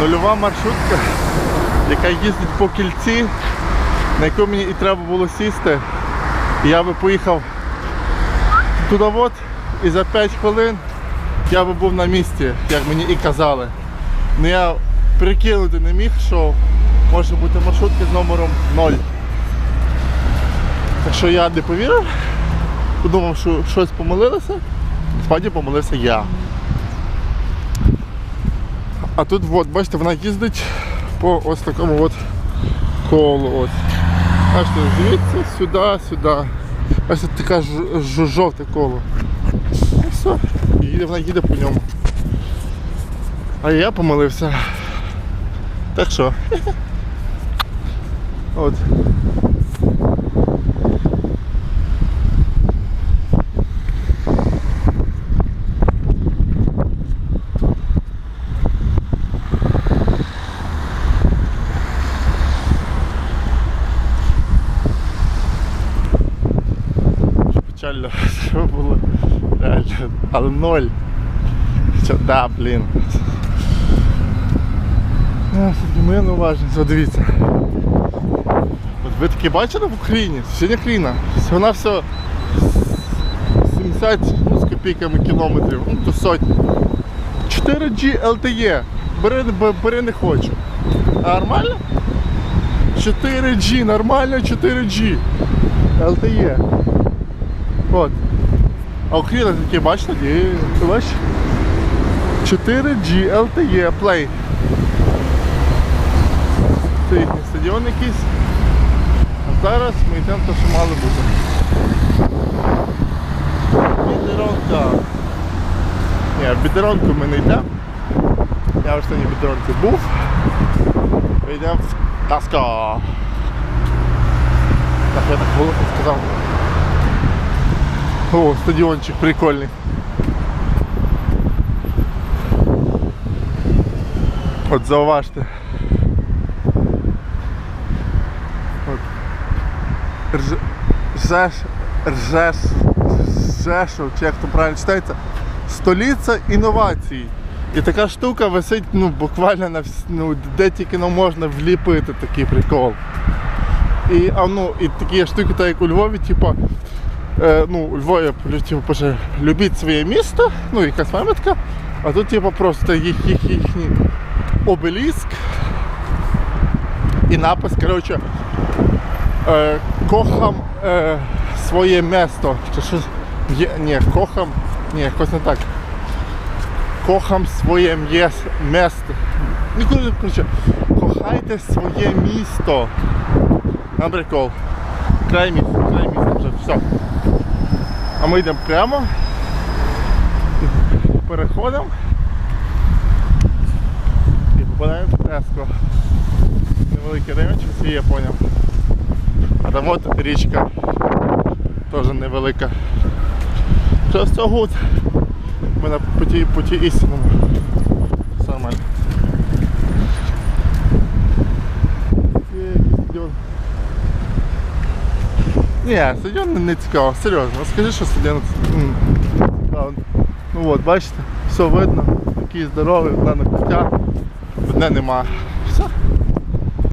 Нульова маршрутка, яка їздить по кільці, на яку мені і треба було сісти. Я би поїхав туди от, і за 5 хвилин я би був на місці, як мені і казали. Ну я прикинути не міг, що може бути маршрутка з номером 0. Так що я не повірив, подумав, що щось помилилося, справді помилився я. А тут, от, бачите, вона їздить по ось такому от колу. Ось. Бачите, звідси, сюди, сюди. Бачите, таке жовте коло. І все. Їде, вона їде по ньому. А я помилився. Так що. От. Печально, що було. Реально. Але ноль. Що, да, блін. А, Ми неуважність, дивіться. От ви таке бачили в Україні? Сьогодні країна. Вона все 70 ну, з копійками кілометрів, ну то сотні. 4G LTE. Бери, бери не хочу. Нормально? 4G, нормально 4G. LTE. От. А Україна таке бачите? Бачиш? 4G LTE Play. Це їхній стадіон якийсь. А зараз ми йдемо те, що мало бути. Бідеронка. Ні, в бідеронку ми не йдемо. Я в бідеронці був. Ми йдемо в Таско. Так, я так голосно сказав. О, стадіончик прикольний. От зауважте. От. Рж... Ржеш... Ржеш... Ржешов, чи як то правильно читається, столиця інновацій. І така штука висить ну, буквально на вс... ну, де тільки ну, можна вліпити такий прикол. І, а, ну, і такі штуки, так як у Львові, типу, ну, у Львові типу, пише, любіть своє місто, ну, якась пам'ятка, а тут типу, просто їх, їх, їхній обеліск і напис, коротше, е, кохам е, своє місто. Чи що? Ні, кохам, ні, якось не так. Кохам своє місто. Ніколи не коротше, кохайте своє місто. На прикол. Край міста, край міста вже все. А ми йдемо прямо. Переходимо. І попадаємо в Теско. Невеликий район, чи свій я поняв. А там от річка. Теж невелика. Що все гуд. Ми на путі, путі істинному. Все нормально. Ні, стадіон не цікаво, серйозно. Скажи, що стадіон цікаво. Ну от, бачите, все видно, такий здоровий, одне куття. одне нема.